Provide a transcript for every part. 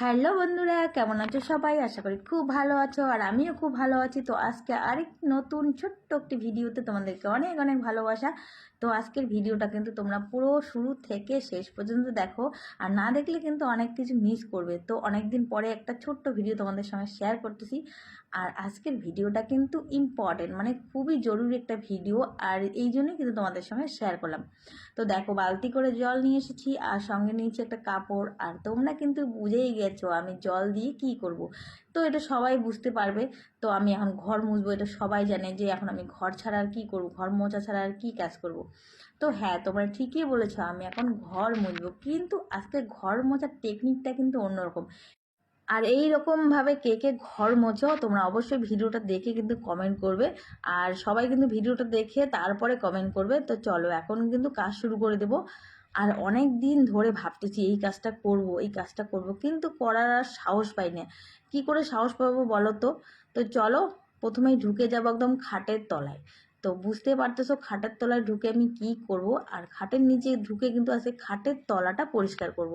Hello বন্ধুরা, কেমন আছো সবাই? আশা করি খুব ভালো আছো আর আমিও খুব ভালো আছি। তো আজকে আরেক নতুন ছোট্ট একটি ভিডিওতে তোমাদেরকে অনেক অনেক ভালোবাসা। তো আজকের ভিডিওটা কিন্তু তোমরা পুরো শুরু থেকে শেষ পর্যন্ত দেখো আর না দেখলে কিন্তু অনেক কিছু মিস করবে। তো অনেক দিন পরে একটা ছোট্ট ভিডিও তোমাদের সঙ্গে শেয়ার করতেছি। আর আজকের ভিডিওটা কিন্তু ইম্পর্টেন্ট মানে খুবই জরুরি একটা ভিডিও আর এই জন্যই কিন্তু তোমাদের সঙ্গে শেয়ার করলাম। তো দেখো, বালতি করে জল নিয়ে এসেছি আর সঙ্গে নিয়েছি একটা কাপড়। আর তোমরা কিন্তু বুঝেই গেছো আমি জল দিয়ে কি করব। তো এটা সবাই বুঝতে পারবে। তো আমি এখন ঘর মুছবো, এটা সবাই জানে যে এখন আমি ঘর ছাড়া আর কী করব? ঘর মোছা ছাড়া আর কী কাজ করব। তো হ্যাঁ তোমরা ঠিকই বলেছ, আমি এখন ঘর মুছবো, কিন্তু আজকে ঘর মোছার টেকনিকটা কিন্তু অন্যরকম। আর এই রকমভাবে কে কে ঘর মোছো, তোমরা অবশ্যই ভিডিওটা দেখে কিন্তু কমেন্ট করবে। আর সবাই কিন্তু ভিডিওটা দেখে তারপরে কমেন্ট করবে। তো চলো, এখন কিন্তু কাজ শুরু করে দেব। আর অনেক দিন ধরে ভাবতেছি এই কাজটা করব, এই কাজটা করব, কিন্তু করার আর সাহস পাই না। কী করে সাহস পাবো বলো তো? তো চলো, প্রথমেই ঢুকে যাব একদম খাটের তলায়। তো বুঝতে পারতেছো খাটের তলায় ঢুকে আমি কি করব? আর খাটের নিচে ঢুকে কিন্তু আছে খাটের তলাটা পরিষ্কার করব।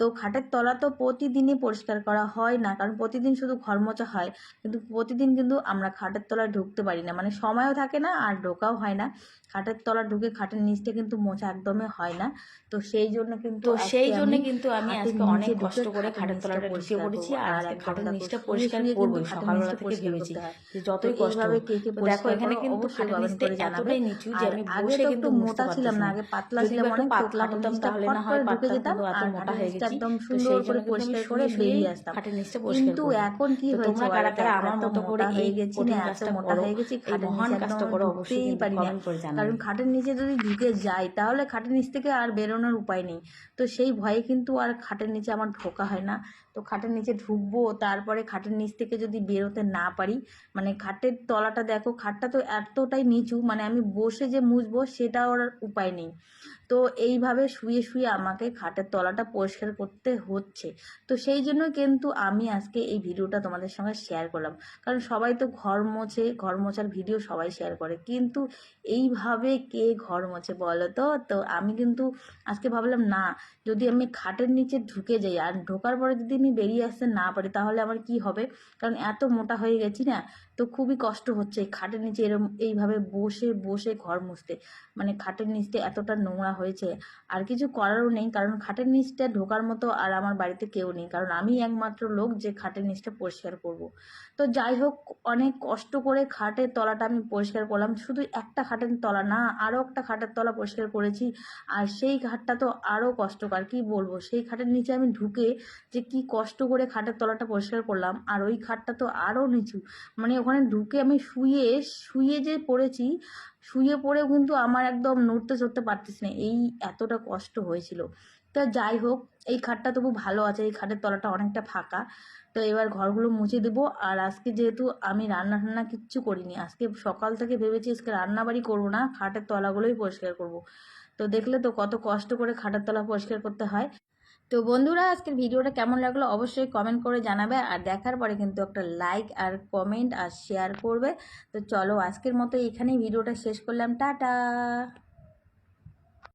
তো খাটের তলা তো প্রতিদিনই পরিষ্কার করা হয় না কারণ প্রতিদিন শুধু ঘর মোছা হয়। কিন্তু প্রতিদিন কিন্তু আমরা খাটের তলায় ঢুকতে পারি না। মানে সময়ও থাকে না আর ঢোকাও হয় না। খাটের তলা ঢুকে খাটের নিচটা কিন্তু মোছা একদমই হয় না। তো সেই জন্য কিন্তু সেই জন্য কিন্তু আমি আজকে অনেক কষ্ট করে খাটের তলাটা পরিষ্কার পড়েছি আর আজকে খাটের নিচটা পরিষ্কার করব সকালবেলা থেকে ভেবেছি যে যতই কষ্ট হবে কে কে দেখো এখানে কিন্তু খাটের নিচটা এতটাই নিচু যে আমি বসে কিন্তু মোটা ছিলাম না আগে পাতলা ছিলাম অনেক পাতলা হতাম তাহলে না হয় ঢুকে যেতাম কিন্তু এত আর মোটা হয়ে গেছি একদম সুন্দর করে পরিষ্কার করে বেরিয়ে আসতাম। খাটের কিন্তু এখন কি হয়েছে কারা কারা আমার মতো করে হয়ে গেছি না এত মোটা হয়ে গেছি খাটের নিচে একদম করো অবশ্যই পারি না কারণ খাটের নিচে যদি ঢুকে যাই তাহলে খাটের নিচ থেকে আর বেরোনোর উপায় নেই। তো সেই ভয়ে কিন্তু আর খাটের নিচে আমার ঢোকা হয় না। তো খাটের নিচে ঢুকবো তারপরে খাটের নিচ থেকে যদি বেরোতে না পারি মানে খাটের তলাটা দেখো খাটটা তো এতটাই নিচু মানে আমি বসে যে মুছবো সেটাও আর উপায় নেই। তো এইভাবে শুয়ে শুয়ে আমাকে খাটের তলাটা পরিষ্কার করতে হচ্ছে। তো সেই জন্য কিন্তু আমি আজকে এই ভিডিওটা তোমাদের সঙ্গে শেয়ার করলাম। কারণ সবাই তো ঘর মোছে, ঘর মোছার ভিডিও সবাই শেয়ার করে। কিন্তু এইভাবে কে ঘর মোছে বলো তো? তো আমি কিন্তু আজকে ভাবলাম, না, যদি আমি খাটের নিচে ঢুকে যাই আর ঢোকার পরে যদি আমি বেরিয়ে আসতে না পারি, তাহলে আমার কি হবে? কারণ এত মোটা হয়ে গেছি না, তো খুবই কষ্ট হচ্ছে। খাটের নিচে এরম এইভাবে বসে বসে ঘর মুছতে। মানে খাটের নিচটা এতটা নোংরা হয়েছে। আর কিছু করারও নেই, কারণ খাটের নিচটা ঢোকার মতো আর আমার বাড়িতে কেউ নেই, কারণ আমি একমাত্র লোক যে খাটের নিচটা পরিষ্কার করব। তো যাই হোক, অনেক কষ্ট করে খাটের তলাটা আমি পরিষ্কার করলাম। শুধু একটা খাটের তলা না, আরও একটা খাটের তলা পরিষ্কার করেছি। আর সেই খাটটা তো আরও কষ্টকর, কি বলব? সেই খাটের নিচে আমি ঢুকে যে কি কষ্ট করে খাটের তলাটা পরিষ্কার করলাম, আর ওই খাটটা তো আরও নিচু। মানে ওখানে ঢুকে আমি শুয়ে শুয়ে যে পড়েছি শুয়ে পড়েও কিন্তু আমার একদম নড়তে চড়তে পারতেছি না। এই এতটা কষ্ট হয়েছিল। তা যাই হোক, এই খাটটা তবু ভালো আছে, এই খাটের তলাটা অনেকটা ফাঁকা। তো এবার ঘরগুলো মুছে দেবো। আর আজকে যেহেতু আমি রান্না টান্না কিচ্ছু করিনি, আজকে সকাল থেকে ভেবেছি আজকে রান্নাবাড়ি করব না, খাটের তলাগুলোই পরিষ্কার করব। তো দেখলে তো কত কষ্ট করে খাটের তলা পরিষ্কার করতে হয়। তো বন্ধুরা, আজকের ভিডিওটা কেমন লাগল অবশ্যই কমেন্ট করে জানাবে আর দেখার পরে কিন্তু একটা লাইক আর কমেন্ট আর শেয়ার করবে। তো চলো আজকের মতো এখানেই ভিডিওটা শেষ করলাম। টাটা!